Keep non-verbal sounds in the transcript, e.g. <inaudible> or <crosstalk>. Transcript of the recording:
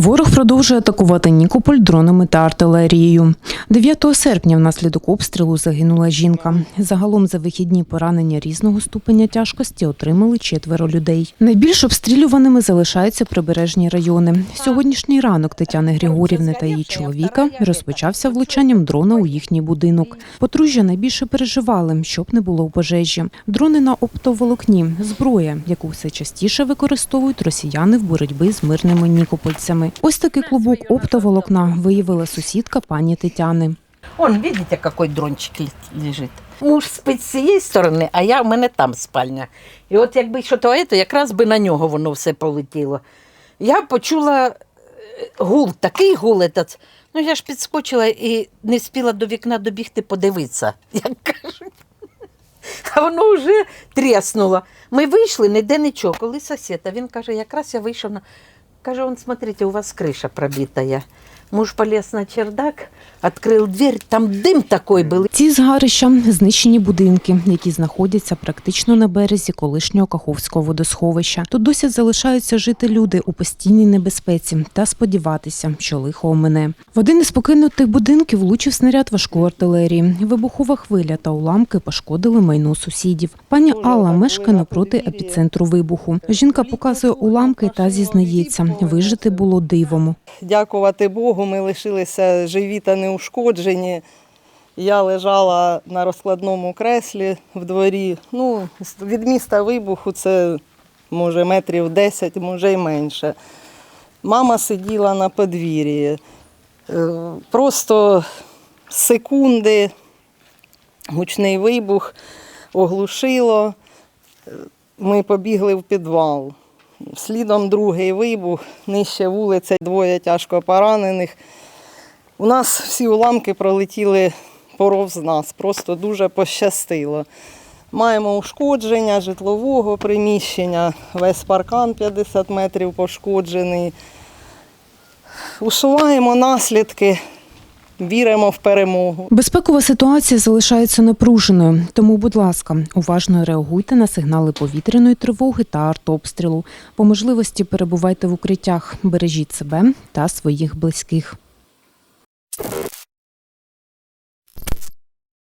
Ворог продовжує атакувати Нікополь дронами та артилерією. 9 серпня внаслідок обстрілу загинула жінка. Загалом за вихідні поранення різного ступеня тяжкості отримали четверо людей. Найбільш обстрілюваними залишаються прибережні райони. Сьогоднішній ранок Тетяни Григорівни та її чоловіка розпочався влучанням дрона у їхній будинок. Подружжя найбільше переживали, щоб не було пожежі. Дрони на оптоволокні зброя, яку все частіше використовують росіяни в боротьбі з мирними нікопольцями. Ось такий клубок оптоволокна виявила сусідка пані Тетяни. Он, видите, какой дрончик ле- лежить. Муж спить з цієї сторони, а я, в мене там спальня. І от якби що то, то якраз би на нього воно все полетіло. Я почула е, гул, такий гул. Этот. Ну, я ж підскочила і не встигла до вікна добігти подивитися, <laughs> як кажуть. А воно вже тріснуло. Ми вийшли, ніде нічого. Коли сусід, а він каже, якраз я вийшов на. Каже, он, смотрите, у вас криша пробитая. Муж полез на чердак, відкрив дверь, там дим такий був. Ці згарища знищені будинки, які знаходяться практично на березі колишнього Каховського водосховища. Тут досі залишаються жити люди у постійній небезпеці та сподіватися, що лихо омине. В один із покинутих будинків влучив снаряд важкої артилерії. Вибухова хвиля та уламки пошкодили майно сусідів. Пані Алла мешкає напроти епіцентру вибуху. Жінка показує уламки та зізнається, вижити було дивом. Дякувати Богу, ми лишилися живі та неушкоджені. Я лежала на розкладному креслі в дворі. Ну, від міста вибуху це може метрів 10, може й менше. Мама сиділа на подвір'ї. Е, Просто секунди, гучний вибух оглушило. Ми побігли в підвал. Слідом другий вибух, нижче вулиця, двоє тяжко поранених. У нас всі уламки пролетіли поров з нас, просто дуже пощастило. Маємо ушкодження житлового приміщення, весь паркан 50 метрів пошкоджений. Усуваємо наслідки, віримо в перемогу. Безпекова ситуація залишається напруженою, тому, будь ласка, уважно реагуйте на сигнали повітряної тривоги та артобстрілу. По можливості перебувайте в укриттях, бережіть себе та своїх близьких.